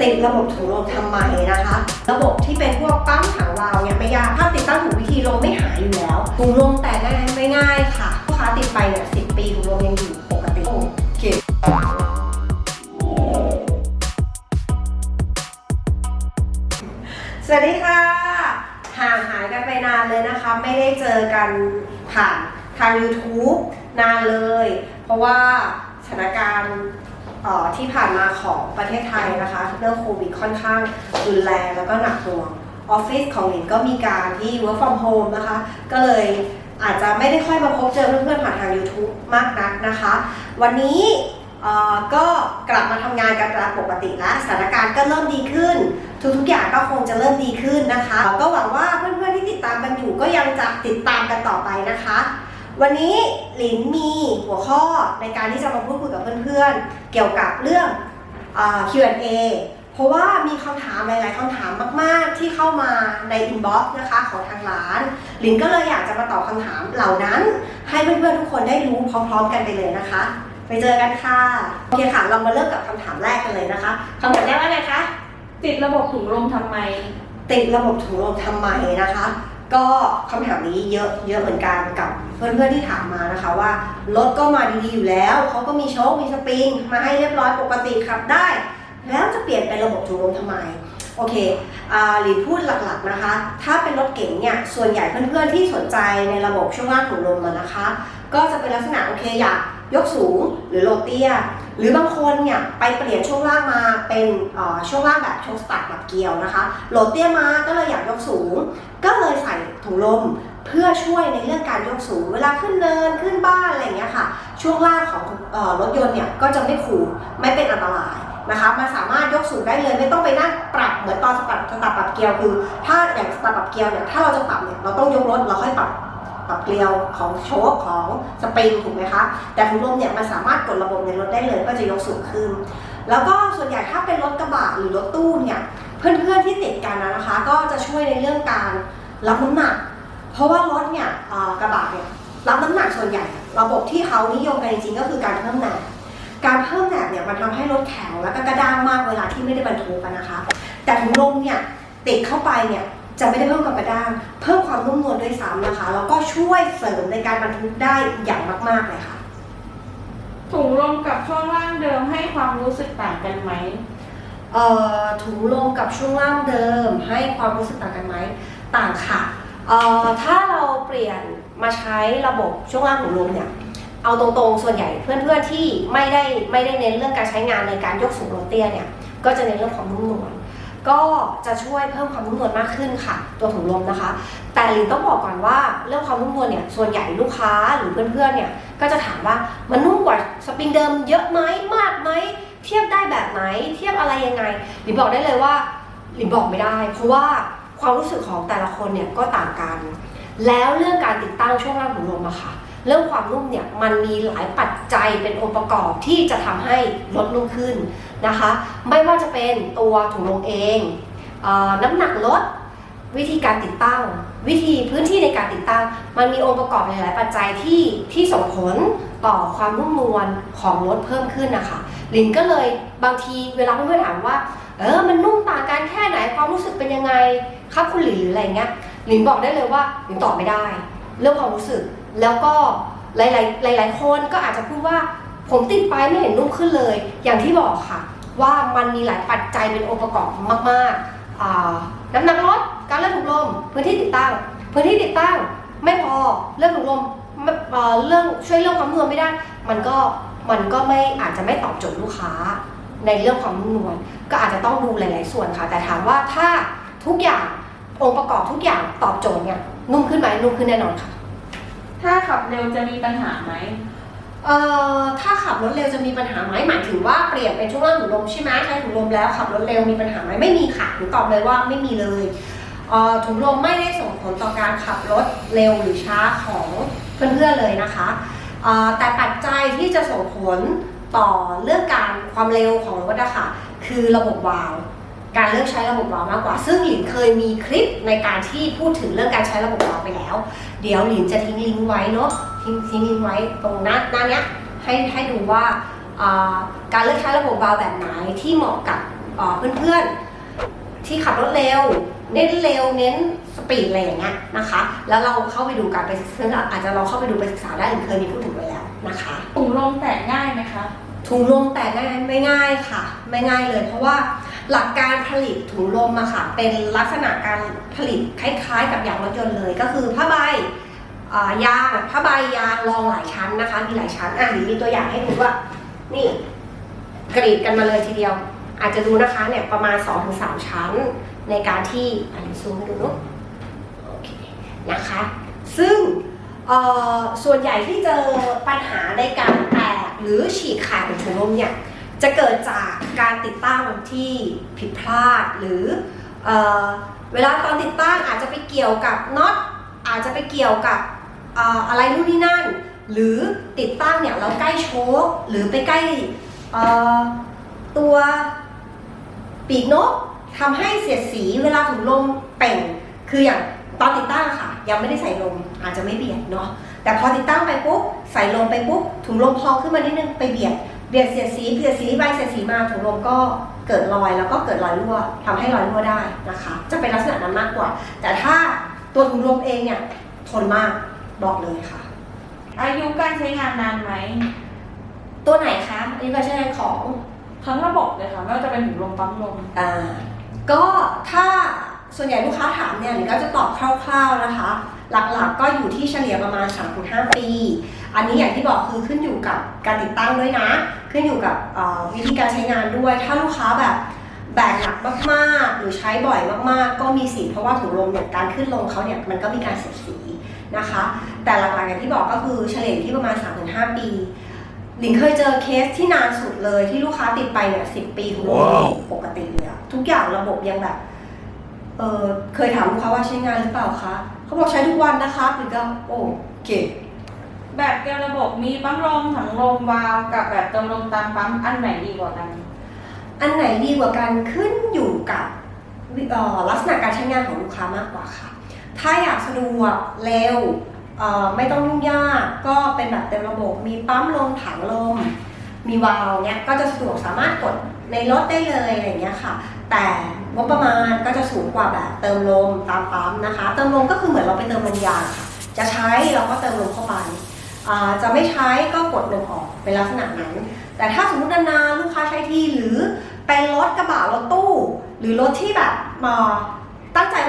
ติดระบบถุงลมทำไมนะคะ ระบบที่เป็นพวกปั๊มถังวาล์วเนี่ยไม่ยากถ้าติดตั้งถูกวิธีลมไม่หายอยู่แล้วถุงลมแต่ง่ายไม่ง่ายค่ะลูกค้าติดไปเนี่ยสิปีถุงลมยังอยู่ปกติโอเคสวัสดีค่ะห่างหายกันไปนานเลยนะคะ ไม่ได้เจอกันผ่านทาง YouTube นานเลย เพราะว่าสถานการณ์เอ่อ ที่ผ่านมาของประเทศไทยนะคะเรื่องโควิดค่อนข้างรุนแรงแล้วก็หนักหน่วงออฟฟิศของหลินก็มีการที่ work from home นะคะ ก็เลยอาจจะไม่ได้ค่อยมาพบเจอเพื่อนๆผ่านทาง YouTube มากนักนะคะ วันนี้ก็กลับมาทำงานกันตามปกติแล้วสถานการณ์ก็เริ่มดีขึ้น ทุกๆอย่างก็คงจะเริ่มดีขึ้นนะคะ ก็หวังว่าเพื่อนๆที่ติดตามกันอยู่ก็ยังจะติดตามกันต่อไปนะคะ วันนี้หลินมีหัวข้อในการที่จะมาพูดคุยกับเพื่อนๆ เกี่ยวกับเรื่องเออ Q&A เพราะว่ามีคำถามหลายๆคำถามมากๆ ที่เข้ามาในอินบ็อกซ์นะคะของทางร้าน หลินก็เลยอยากจะมาตอบคำถามเหล่านั้น ให้เพื่อนๆทุกคนได้รู้พร้อมๆ กันไปเลยนะคะ ไปเจอกันค่ะโอเคค่ะ เรามาเริ่มกับคำถามแรกกันเลยนะคะคำถามแรกว่าไงคะติดระบบถุงลมทำไม ติดระบบถุงลมทำไมนะคะ ก็คำถามนี้เยอะเยอะเหมือนกันกับเพื่อนๆที่ถามมานะคะว่ารถก็มาดีๆอยู่แล้ว เขาก็มีโชคมีสปริง มาให้เรียบร้อยปกติขับได้ แล้วจะเปลี่ยนเป็นระบบถุงลมทำไมโอเคอ่าหลีพูดหลักๆนะคะ ถ้าเป็นรถเก๋งเนี่ย ส่วนใหญ่เพื่อนๆที่สนใจในระบบช่วงล่างถุงลมนะคะ ก็จะเป็นลักษณะโอเคอยากยกสูงหรือโลเตีย หรือบางคนเนี่ยไปเปลี่ยนช่วงล่างมาเป็นช่วงล่างแบบช่วงสตาร์ทแบบเกียวนะคะโหลดเตี้ยมาก็เลยอยากยกสูง ก็เลยใส่ถุงลมเพื่อช่วยในเรื่องการยกสูง เวลาขึ้นเนินขึ้นบ้านอะไรเงี้ยค่ะ ช่วงล่างของรถยนต์เนี่ยก็จะไม่ขูดไม่เป็นอันตรายนะคะมันสามารถยกสูงได้เลยไม่ต้องไปนั่งปรับเหมือนตอนสตาร์ทสตาร์ทปรับเกียวคือ ถ้าอย่างสตาร์ทปรับเกียวเนี่ยถ้าเราจะปรับเนี่ยเราต้องยกรถเราค่อยปรับ ปรับเกลียวของโชคของสปริงถูกไหมคะ แต่ถุงลมเนี่ยมันสามารถกดระบบในรถได้เลยก็จะยกสูงขึ้น แล้วก็ส่วนใหญ่ถ้าเป็นรถกระบะหรือรถตู้เนี่ยเพื่อนๆที่ติดกันนะคะ ก็จะช่วยในเรื่องการรับน้ำหนัก เพราะว่ารถเนี่ยกระบะเนี่ยรับน้ำหนักส่วนใหญ่ ระบบที่เขานิยมกันจริงๆก็คือการเพิ่มแหนบการเพิ่มแหนบเนี่ยมันทำให้รถแข็งแล้วก็กระด้างมากเวลาที่ไม่ได้บรรทุกนะคะ แต่ถุงลมเนี่ยติดเข้าไปเนี่ย จะไม่ได้เพิ่มความกระด้างเพิ่มความนุ่มนวลด้วยซ้ำนะคะ แล้วก็ช่วยเสริมในการบรรทุกได้อย่างมากๆเลยค่ะ ถุงลมกับช่วงล่างเดิมให้ความรู้สึกต่างกันไหมเอ่อถุงลมกับช่วงล่างเดิม ให้ความรู้สึกต่างกันไหมต่างค่ะเอ่อถ้าเราเปลี่ยนมาใช้ระบบช่วงล่างถุงลมเนี่ยเอาตรงๆส่วนใหญ่เพื่อนๆที่ไม่ได้ไม่ได้เน้นเรื่องการใช้งานในการยกสูงลงเตี้ยเนี่ยก็จะเน้นเรื่องความนุ่มนวล ก็จะช่วยเพิ่มความนุ่มนวลมากขึ้นค่ะ ตัวถุงลมนะคะ แต่ลินต้องบอกก่อนว่าเรื่องความนุ่มนวลเนี่ยส่วนใหญ่ลูกค้าหรือเพื่อนๆเนี่ยก็จะถามว่ามันนุ่มกว่าสปริงเดิมเยอะไหมมากไหมเทียบได้แบบไหนเทียบอะไรยังไงลินบอกได้เลยว่าลินบอกไม่ได้ เพราะว่าความรู้สึกของแต่ละคนเนี่ยก็ต่างกัน แล้วเรื่องการติดตั้งช่วงล่างถุงลมอะค่ะเรื่องความนุ่มเนี่ยมันมีหลายปัจจัยเป็นองค์ประกอบที่จะทำให้ลดนุ่มขึ้น นะคะ ไม่ว่าจะเป็นตัวถุงลมเองเออน้ำหนักลดวิธีการติดตั้ง วิธีพื้นที่ในการติดตั้ง มันมีองค์ประกอบหลาย ๆ ปัจจัยที่ที่ส่งผลต่อความนุ่มนวลของรถเพิ่มขึ้นนะคะลินก็เลยบางทีเวลาเพื่อนๆถามว่า เออมันนุ่มต่างกันแค่ไหนความรู้สึกเป็นยังไงครับคุณหลินหรืออะไรเงี้ยลินบอกได้เลยว่าลินตอบไม่ได้ เรื่องความรู้สึกแล้วก็หลายๆหลาย ๆ คนก็อาจจะพูดว่า ผมติดไปไม่เห็นนุ่มขึ้นเลย อย่างที่บอกค่ะ ว่ามันมีหลายปัจจัยเป็นองค์ประกอบมากๆาน้ำหนักรถการเลื่อกถุงลมพื้นที่ติดตั้ง พื้นที่ติดตั้งไม่พอเรื่องถุงลมเรื่องช่วยเรื่องความนวลไม่ได้ มันก็มันก็ไม่อาจจะไม่ตอบโจทย์ลูกค้าในเรื่องความนุ่มนวลก็อาจจะต้องดูหลาย ๆ ส่วนค่ะ แต่ถามว่าถ้าทุกอย่างองค์ประกอบทุกอย่างตอบโจทย์เนี่ยนุ่มขึ้นไหมนุ่มขึ้นแน่นอนค่ะ ถ้าขับเร็วจะมีปัญหาไหม เอ่อถ้าขับรถเร็วจะมีปัญหาไหมหมายถึงว่าเปลี่ยนเป็นช่วงล่างถุงลมใช่ไหมใช้ถุงลมแล้วขับรถเร็วมีปัญหาไหมไม่มีค่ะหนูตอบเลยว่าไม่มีเลยเอ่อถุงลมไม่ได้ส่งผลต่อการขับรถเร็วหรือช้าของเพื่อนๆเลยนะคะเอ่อแต่ปัจจัยที่จะส่งผลต่อเรื่องการความเร็วของรถอะค่ะคือระบบวาล์วการเลือกใช้ระบบวาล์วมากกว่า ซึ่งหลินเคยมีคลิปในการที่พูดถึงเรื่องการใช้ระบบวาล์วไปแล้ว เดี๋ยวหลินจะทิ้งลิงก์ไว้เนาะ ทิ้งทิ้งลิงก์ไว้ตรงหน้าหน้าเนี้ยให้ให้ดูว่าอ่าการเลือกใช้ระบบวาล์วแบบไหนที่เหมาะกับเอ่อเพื่อนๆ ที่ขับรถเร็ว เน้นเร็วเน้นสปีดอะไรอย่างเงี้ยนะคะ แล้วเราเข้าไปดูการไปศึกษาอาจจะลองเข้าไปดูไปศึกษาได้หรือเคยมีพูดถึงไว้แล้วนะคะถุงลมแตกง่ายไหมคะถุงลมแตกง่ายไม่ง่ายค่ะ ไม่ง่ายเลย เพราะว่าหลักการผลิตถุงลมอะค่ะ เป็นลักษณะการผลิตคล้ายๆ กับยางรถยนต์เลยก็คือผ้าใบอ่า ยางผ้าใบยางรองหลายชั้นนะคะ มีหลายชั้นอะหรือมีตัวอย่างให้ดูว่า นี่กรีดกันมาเลยทีเดียว อาจจะดูนะคะเนี่ยประมาณ2-3ชั้นในการที่อันนี้ซูมให้ดูเนุ๊โอเคนะคะ ซึ่งส่วนใหญ่ที่เจอปัญหาในการแตกหรือฉีกขาดของถุงลมเนี่ยจะเกิดจากการติดตั้งที่ผิดพลาดหรือเออเวลาตอนติดตั้งอาจจะไปเกี่ยวกับน็อตอาจจะไปเกี่ยวกับ อะไรนู่นนี่นั่น หรือติดตั้งเนี่ยเราใกล้โชคหรือไปใกล้ตัวปีกนกทำให้เสียดสีเวลาถุงลมเป่ง คืออย่างตอนติดตั้งค่ะ ยังไม่ได้ใส่ลมอาจจะไม่เบียดเนาะแต่พอติดตั้งไปปุ๊บใส่ลมไปปุ๊บถุงลมพองขึ้นมานิดนึงไปเบียดเบียดเสียดสีเบียดสีไปเสียดสีมาถุงลมก็เกิดรอยแล้วก็เกิดรอยรั่วทำให้รอยรั่วได้นะคะ จะเป็นลักษณะนั้นมากกว่า แต่ถ้าตัวถุงลมเองเนี่ยทนมาก บอกเลยค่ะ อายุการใช้งานนานไหม ตัวไหนคะอันนี้ก็ใช้งานของทั้งระบบเลยค่ะ ไม่ว่าจะเป็นถุงลมปั๊มลม อ่าก็ถ้าส่วนใหญ่ลูกค้าถามเนี่ยหรือก็จะตอบคร่าว ๆนะคะ หลักๆก็อยู่ที่เฉลี่ยประมาณ 3-5 ปี อันนี้อย่างที่บอกคือขึ้นอยู่กับการติดตั้งด้วยนะ ขึ้นอยู่กับเอ่อวิธีการใช้งานด้วย ถ้าลูกค้าแบบแบกหนักมากๆ หรือใช้บ่อยมากๆ ก็มีสิทธิ์เพราะว่าถุงลมเนี่ยการขึ้นลงเขาเนี่ยมันก็มีการเสียดสี นะคะ แต่หลักๆอย่างที่บอกก็คือเฉลี่ยอยู่ที่ประมาณ 3-5 ปีหลิงเคยเจอเคสที่นานสุดเลยที่ลูกค้าติดไปเนี่ยสิปีถุงลมว้าวปกติเลยอะทุกอย่างระบบยังแบบ เออเคยถามลูกค้าว่าใช้งานหรือเปล่าคะเขาบอกใช้ทุกวันนะคะหรือก็โอเคแบบเดียวระบบมีปั๊มลมถังลมวาล์วกับแบบเติมลมตามปั๊มอันไหนดีกว่ากัน อันไหนดีกว่ากันขึ้นอยู่กับเอ่อลักษณะการใช้งานของลูกค้ามากกว่าค่ะ ถ้าอยากสะดวกเร็วไม่ต้องยุ่งยากก็เป็นแบบเต็มระบบ มีปั๊มลมถังลม มีวาล์วเนี้ยก็จะสะดวกสามารถกดในรถได้เลยอะไรเงี้ยค่ะ แต่งบประมาณก็จะสูงกว่าแบบเติมลมตามปั๊มนะคะ เติมลมก็คือเหมือนเราไปเติมลมยางค่ะจะใช้เราก็เติมลมเข้าไปาจะไม่ใช้ก็กดลมออกเป็นลักษณะนั้น แต่ถ้าสมมตินานๆลูกค้าใช้ทีหรือเป็นรถกระบะรถตู้ หรือรถที่แบบมา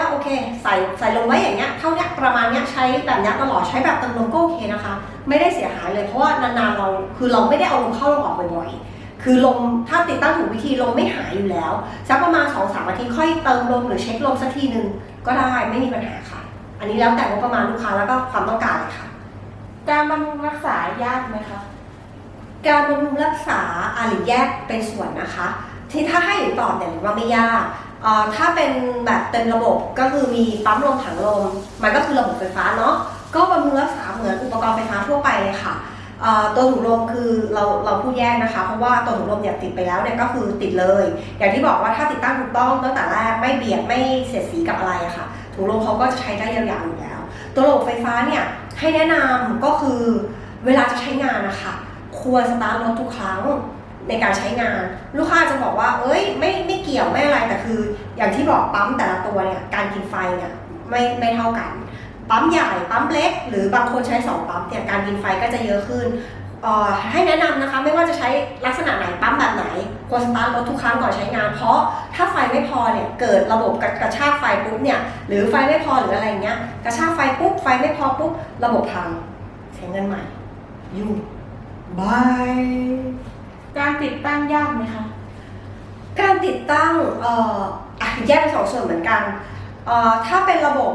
ว่าโอเคใส่ใส่ลงไว้อย่างเงี้ยเท่าเนี้ยประมาณเนี้ยใช้แบบเนี้ยตลอดใช้แบบเติมลมก็โอเคนะคะ ไม่ได้เสียหายเลยเพราะว่านานๆเราคือเราไม่ได้เอาลมเข้าลมออกบ่อยๆคือลมถ้าติดตั้งถูกวิธีลมไม่หายอยู่แล้วสักประมาณ2อสามอาทิตย์ค่อยเติมลมหรือเช็คลมสักทีหนึ่งก็ได้ไม่มีปัญหาค่ะ อันนี้แล้วแต่งบประมาณลูกค้าแล้วก็ความต้องการเลยค่ะการบำรุงรักษายากไหมคะการบำรุงรักษาอาหรือแยกเป็นส่วนนะคะที่ถ้าให้หนูตอบเนี่ยหนูว่าไม่ยากเอ่อ ถ้าเป็นแบบเต็มระบบก็คือมีปั๊มลมถังลม มันก็คือระบบไฟฟ้าเนาะก็บำรุงรักษาเหมือนอุปกรณ์ไฟฟ้าทั่วไปเลยค่ะตัวถุงลมคือเราเราพูดแยกนะคะ เพราะว่าตัวถุงลมเนี่ยติดไปแล้วเนี่ยก็คือติดเลย อย่างที่บอกว่าถ้าติดตั้งถูกต้องตั้งแต่แรกไม่เบียดไม่เสียดสีกับอะไรอะค่ะถุงลมเขาก็จะใช้ได้ยาวๆอยู่แล้ว ตัวระบบไฟฟ้าเนี่ยให้แนะนำก็คือเวลาจะใช้งานนะคะ ควรสตาร์ทรถทุกครั้ง ในการใช้งาน ลูกค้าจะบอกว่า เอ้ยไม่ไม่เกี่ยวไม่อะไรแต่คือ อย่างที่บอกปั๊มแต่ละตัวเนี่ยการกินไฟเนี่ยไม่ไม่เท่ากัน ปั๊มใหญ่ปั๊มเล็ก หรือบางคนใช้สองปั๊มเนี่ยการกินไฟก็จะเยอะขึ้นอ่อให้แนะนำนะคะไม่ว่าจะใช้ลักษณะไหนปั๊มแบบไหนควรสตาร์ทรถทุกครั้งก่อนใช้งาน เพราะถ้าไฟไม่พอเนี่ยเกิดระบบกระกระชากไฟปุ๊บเนี่ยหรือไฟไม่พอหรืออะไรเงี้ยกระชากไฟปุ๊บไฟไม่พอปุ๊บระบบพังใช้เงินใหม่ยุ่งบาย การติดตั้งยากไหมคะ การติดตั้งเอ่ออะแยกเป็นสองส่วนเหมือนกันเอ่อถ้าเป็นระบบ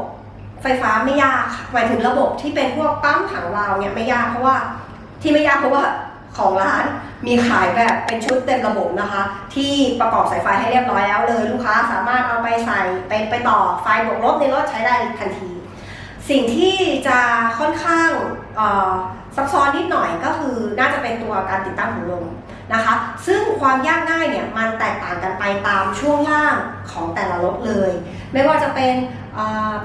ไฟฟ้าไม่ยากค่ะหมายถึงระบบที่เป็นพวกปั๊มถังวาล์วเนี่ยไม่ยากเพราะว่าที่ไม่ยากเพราะว่าของร้านมีขายแบบเป็นชุดเต็มระบบนะคะ ที่ประกอบสายไฟให้เรียบร้อยแล้วเลย ลูกค้าสามารถเอาไปใส่ไปไปต่อไฟบวกลบในรถใช้ได้ทันที สิ่งที่จะค่อนข้างเอ่อ ซับซ้อนนิดหน่อยก็คือน่าจะเป็นตัวการติดตั้งถุงลมนะคะ ซึ่งความยากง่ายเนี่ยมันแตกต่างกันไปตามช่วงล่างของแต่ละรถเลย ไม่ว่าจะเป็น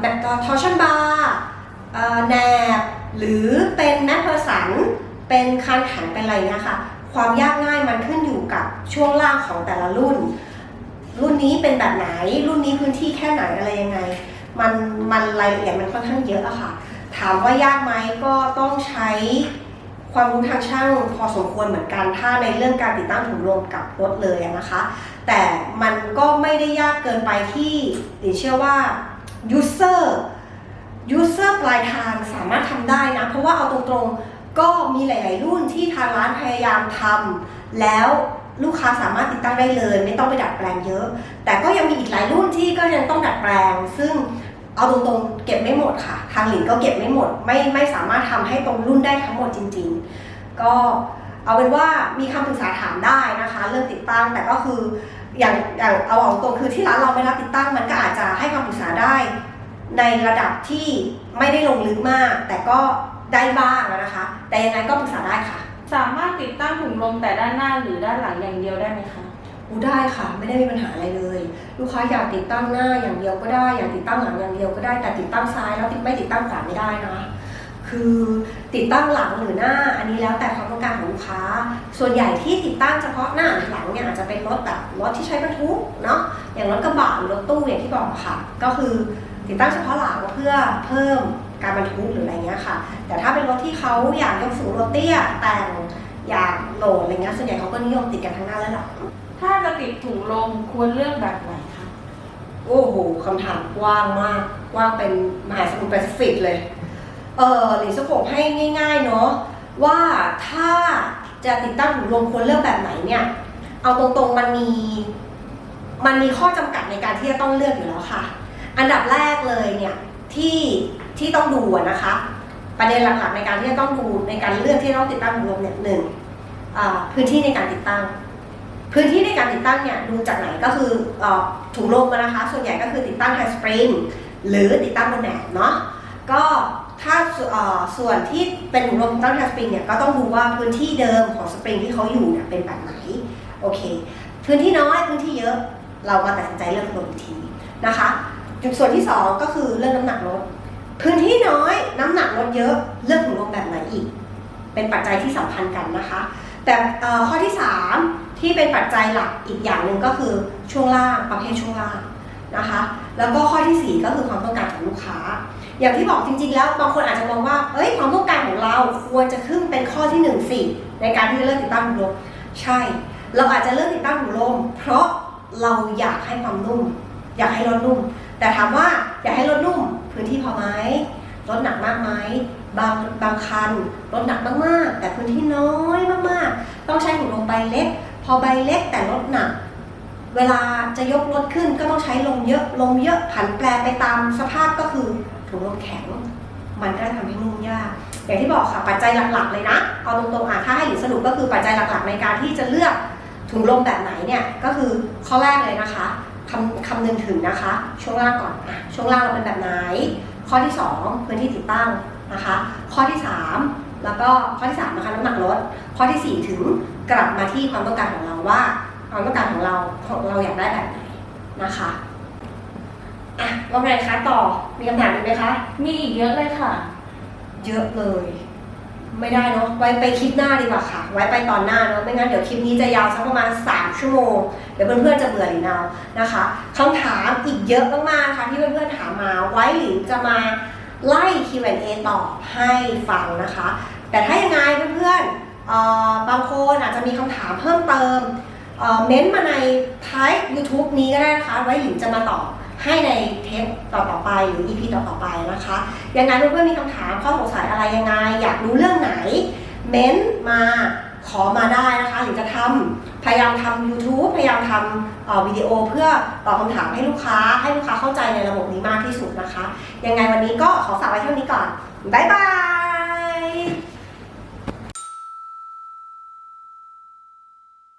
แบบทอร์ชันบาร์แนบหรือเป็นแมทเพอร์สันเป็นคานแข็งเป็นอะไรเนี่ยค่ะ ความยากง่ายมันขึ้นอยู่กับช่วงล่างของแต่ละรุ่น รุ่นนี้เป็นแบบไหนรุ่นนี้พื้นที่แค่ไหนอะไรยังไง มันมันรายละเอียดมันค่อนข้างเยอะอะค่ะ ถามว่ายากไหมก็ต้องใช้ความรู้ทางช่างพอสมควรเหมือนกัน ถ้าในเรื่องการติดตั้งถุงลมกับรถเลยนะคะ แต่มันก็ไม่ได้ยากเกินไปที่ติเชื่อว่า user user ปลายทางสามารถทำได้นะ เพราะว่าเอาตรงๆ ก็มีหลาย ๆ รุ่นที่ทางร้านพยายามทำแล้วลูกค้าสามารถติดตั้งได้เลย ไม่ต้องไปดัดแปลงเยอะ แต่ก็ยังมีอีกหลายรุ่นที่ก็ยังต้องดัดแปลง ซึ่ง เอาตรงๆเก็บไม่หมดค่ะ ทางหลินก็เก็บไม่หมด ไม่ไม่สามารถทำให้ตรงรุ่นได้ทั้งหมดจริง ๆ ก็เอาเป็นว่ามีคำปรึกษาถามได้นะคะ เรื่องติดตั้งแต่ก็คืออย่างอย่างเอาเอาตรงคือที่ร้านเราไม่รับติดตั้งมันก็อาจจะให้คำปรึกษาได้ ในระดับที่ไม่ได้ลงลึกมาก แต่ก็ได้บ้างนะคะ แต่ยังไงก็ปรึกษาได้ค่ะ สามารถติดตั้งถุงลมแต่ด้านหน้าหรือด้านหลังอย่างเดียวได้ไหมคะ อูได้ค่ะ ไม่ได้มีปัญหาอะไรเลย ลูกค้าอยากติดตั้งหน้าอย่างเดียวก็ได้อยากติดตั้งหลังอย่างเดียวก็ได้แต่ติดตั้งซ้ายแล้วติดไม่ติดตั้งขวาไม่ได้นะคือติดตั้งหลังหรือหน้า อันนี้แล้วแต่ความต้องการของลูกค้า ส่วนใหญ่ที่ติดตั้งเฉพาะหน้าหรือหลังเนี่ยอาจจะเป็นรถแบบรถที่ใช้บรรทุกเนาะอย่างรถกระบะหรือรถตู้อย่างที่บอกค่ะ ก็คือติดตั้งเฉพาะหลังเพื่อเพิ่มการบรรทุกหรืออะไรเงี้ยค่ะ แต่ถ้าเป็นรถที่เขาอยากยกสูงรถเตี้ยแต่งอยากโหลดอะไรเงี้ยส่วนใหญ่เขาก็นิยมติดกันทั้งหน้าและหลัง ถ้าจะติดถุงลมควรเลือกแบบไหนคะ โอ้โหคำถามกว้างมาก กว้างเป็นมหาสมุทรแปซิฟิกเลย เออหลินสโคปให้ง่าย ๆ เนาะว่าถ้าจะติดตั้งถุงลมควรเลือกแบบไหนเนี่ย เอาตรงๆมันมี มันมีข้อจำกัดในการที่จะต้องเลือกอยู่แล้วค่ะ อันดับแรกเลยเนี่ยที่ที่ต้องดูนะคะ ประเด็นหลักๆในการที่จะต้องดูในการเลือกที่ต้องติดตั้งถุงลมเนี่ยหนึ่งพื้นที่ในการติดตั้ง พื้นที่ในการติดตั้งเนี่ยดูจากไหนก็คืออถุงลมนะคะ ส่วนใหญ่ก็คือติดตั้งไฮสปริงหรือติดตั้งบนแหนบเนาะก็ถ้าส่วนที่เป็นถุงลมติดตั้งไฮสปริงเนี่ยก็ต้องดูว่าพื้นที่เดิมของสปริงที่เขาอยู่เนี่ยเป็นแบบไหนโอเค พื้นที่น้อยพื้นที่เยอะเรามาตัดสินใจเลือกถุงลมอีกทีนะคะจุดส่วนที่สองก็คือเรื่องน้ำหนักรถพื้นที่น้อยน้ำหนักรถเยอะเลือกถุงลมแบบไหนอีก เป็นปัจจัยที่สัมพันธ์กันนะคะ แต่ข้อที่ 3 ที่เป็นปัจจัยหลักอีกอย่างหนึ่งก็คือช่วงล่างประเภทช่วงล่างนะคะ แล้วก็ข้อทีสี่ 4 ก็คือความต้องการของลูกค้า อย่างที่บอกจริง ๆ แล้วบางคนอาจจะมองว่าเอ้ยความต้องการของเราควรจะขึ้นเป็นข้อที่1นึ่งสิในการที่จะเลือกติดตั้งถุงลมใช่ เราอาจจะเลือกติดตั้งถุงลมเพราะเราอยากให้ความนุ่ม อยากให้รถนุ่ม แต่ถามว่าอยากให้รถนุ่มพื้นที่พอไหมรถหนักมากไหมบางบางคันรถหนักมากๆ แต่พื้นที่น้อยมากๆ ต้องใช้ถุงลมใบเล็ก พอใบเล็กแต่รถหนัก เวลาจะยกรถขึ้นก็ต้องใช้ลมเยอะ ลมเยอะผันแปรไปตามสภาพก็คือถุงลมแข็ง มันก็ทำให้นุ่มยาก อย่างที่บอกค่ะปัจจัยหลักๆเลยนะ เอาตรงๆอะถ้าให้หสรุปก็คือปัจจัยหลักๆ ในการที่จะเลือกถุงลมแบบไหนเนี่ยก็คือข้อแรกเลยนะคะคำคำนึงถึงนะคะ ช่วงล่างก่อนอะช่วงล่างเราเป็นแบบไหน ข้อที่สองพื้นที่ติดตั้งนะคะ ข้อที่สามแล้วก็ข้อที่สามนะคะน้ำหนักรถข้อที่สี่ถึง กลับมาที่ความต้องการของเราว่า ความต้องการของเราของเราอยากได้แบบไหนนะคะอะว่าไงคะต่อมีคำถามอีกไหมคะ มีอีกเยอะเลยค่ะ เยอะเลย ไม่ได้เนาะไว้ไปคลิปหน้าดีกว่าค่ะ ไว้ไปตอนหน้าเนาะไม่งั้นเดี๋ยวคลิปนี้จะยาวสักประมาณ 3 ชั่วโมง เดี๋ยวเพื่อนๆจะเบื่อหลินเอานะคะคำถามอีกเยอะมากๆนะคะที่เพื่อนๆถามมาไว้หลินจะมาไล่ Q&A ตอบให้ฟังนะคะ แต่ถ้ายังไงเพื่อนๆเอ่อ บางคนอาจจะมีคำถามเพิ่มเติมเม้นต์มาในท้าย YouTube นี้ก็ได้นะคะ ไว้หลินจะมาตอบให้ในเทปต่อๆไปหรือ EP ต่อๆไปนะคะยังไงเพื่อนๆมีคำถามข้อสงสัยอะไรยังไง อยากรู้เรื่องไหน เม้นต์มาขอมาได้นะคะหรือจะทำพยายามทำ YouTube พยายามทำวิดีโอเพื่อตอบคำถามให้ลูกค้า ให้ลูกค้าเข้าใจในระบบนี้มากที่สุดนะคะ ยังไงวันนี้ก็ขอฝากไว้เท่านี้ก่อน บ๊ายบาย